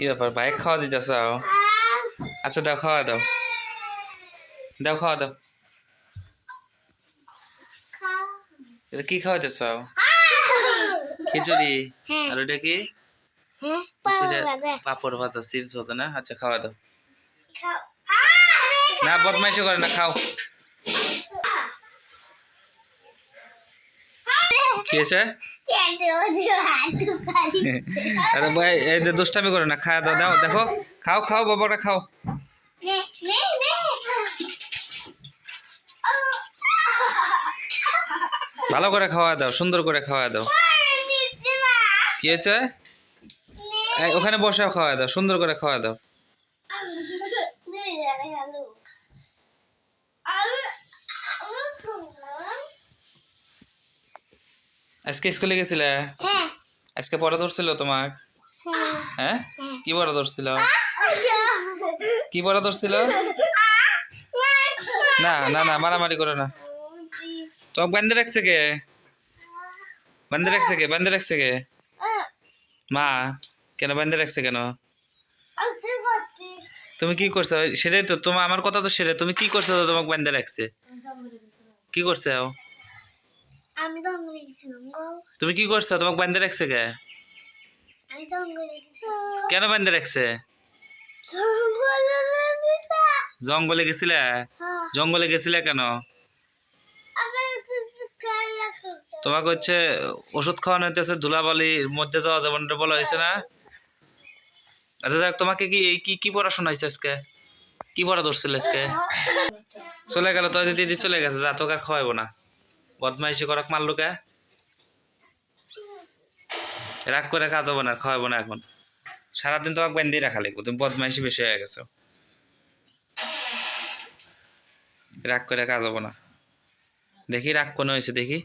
কি ব্যাপার ভাই? খাওয়া দিতে চাও আচ্ছা দাও খাওয়া দাও। দাও খাওয়া দাও। এটা কি খাওয়াতে চাও খিচুড়ি? হ্যাঁ। আর ওটা কি? হ্যাঁ পাপড় ভাজা। চিপস হতো না? আচ্ছা খাওয়া দাও। না বদমাইশি করে না খাও। কি আরে ভাই, এই যে দুষ্টামি করে না খাওয়া দাও দাও, দেখো, খাও খাও, বাবাটা খাও। ভালো করে খাওয়া দাও, সুন্দর করে খাওয়া দাও। কি হয়েছে? ওখানে বসে খাওয়া দাও, সুন্দর করে খাওয়া দাও। আজকে স্কুলে গেছিলে? হ্যাঁ। আজকে পড়া ধরছিল তোমার? হ্যাঁ? কি পড়া ধরছিল? কি পড়া ধরছিল? না না না মারামারি করো না। তোমাকে বান্ধে রাখছে কে? বান্ধে রাখছে কে? বান্ধে রাখছে কে? মা কেন বান্ধে রাখছে কেন? তুমি কি করছ? সেটাই তো তোমার আমার কথা তো সেটাই তুমি কি করছ তো তোমাকে বান্ধে রাখছে? কি করছে আমি জঙ্গলে গেছিলাম গো। তুমি কি করছ? তোমাকে বান্ধে রাখছে কে? আমি জঙ্গলে গেছিলাম। কেন বান্ধে রাখছে? জঙ্গলে গেছিলে? হ্যাঁ। জঙ্গলে গেছিলে কেন? তোমাকে হচ্ছে ওষুধ খাওয়ানো হইতেছে ধুলাবালির মধ্যে যাওয়া যাবে না বলা হয়েছে না? আচ্ছা দেখ তোমাকে কি কি কি পড়াশোনা হয়েছে আজকে? কি পড়া ধরছিল আজকে? চলে গেল তো দিদি চলে গেছে যা তোকে আর খাওয়াবো না। বদমাইশি করক মারলো কে রাগ করে কাজ হব না খাওয়াবো না এখন। সারাদিন তোমাকে বেঁধেই রাখা লাগবে, তুমি বদমাইশি বেশি হয়ে গেছো। রাগ করে কাজ হব না। দেখি রাগ কোনো হয়েছে, দেখি।